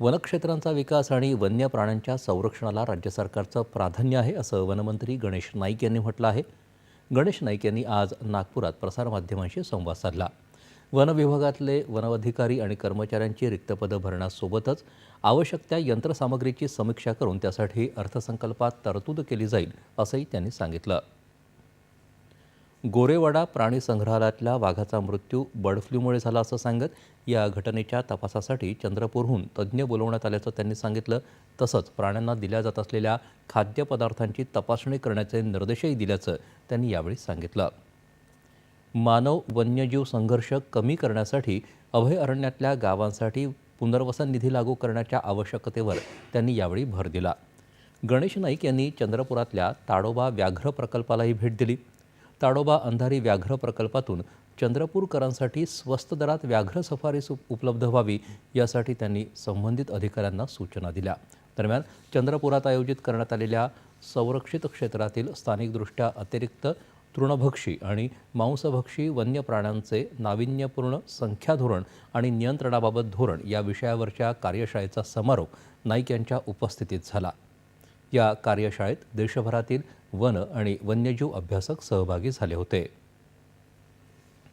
वनक्षेत्रांचा विकास आणि वन्य प्राण्यांच्या संरक्षणाला राज्य सरकारचं प्राधान्य आहे असं वनमंत्री गणेश नाईक यांनी म्हटलं आहे. गणेश नाईक यांनी आज नागपुरात प्रसारमाध्यमांशी संवाद साधला. वन विभागातले वनअधिकारी आणि कर्मचाऱ्यांची रिक्त पदं भरण्यासोबतच आवश्यक त्या यंत्रसामग्रीची समीक्षा करून त्यासाठी अर्थसंकल्पात तरतूद केली जाईल असंही त्यांनी सांगितलं. गोरेवाडा प्राणी संग्रहालयातल्या वाघाचा मृत्यू बर्ड फ्लूमुळे झाला असं सांगत या घटनेच्या तपासासाठी चंद्रपूरहून तज्ज्ञ बोलवण्यात आल्याचं त्यांनी सांगितलं. तसंच प्राण्यांना दिल्या जात असलेल्या खाद्यपदार्थांची तपासणी करण्याचे निर्देशही दिल्याचं त्यांनी यावेळी सांगितलं. मानव वन्यजीव संघर्ष कमी करण्यासाठी अभयारण्यातल्या गावांसाठी पुनर्वसन निधी लागू करण्याच्या आवश्यकतेवर त्यांनी यावेळी भर दिला. गणेश नाईक यांनी चंद्रपुरातल्या ताडोबा व्याघ्र प्रकल्पालाही भेट दिली. ताडोबा अंधारी व्याघ्र प्रकल्पातून चंद्रपूरकरांसाठी स्वस्त दरात व्याघ्र सफारी उपलब्ध व्हावी यासाठी त्यांनी संबंधित अधिकाऱ्यांना सूचना दिल्या. दरम्यान चंद्रपुरात आयोजित करण्यात आलेल्या संरक्षित क्षेत्रातील स्थानिकदृष्ट्या अतिरिक्त तृणभक्षी आणि मांसभक्षी वन्य प्राण्यांचे नाविन्यपूर्ण संख्या धोरण आणि नियंत्रणाबाबत धोरण या विषयावरच्या कार्यशाळेचा समारोप नाईक यांच्या उपस्थितीत झाला. या कार्यशाळेत देशभरातील वन आणि वन्यजीव अभ्यासक सहभागी झाले होते.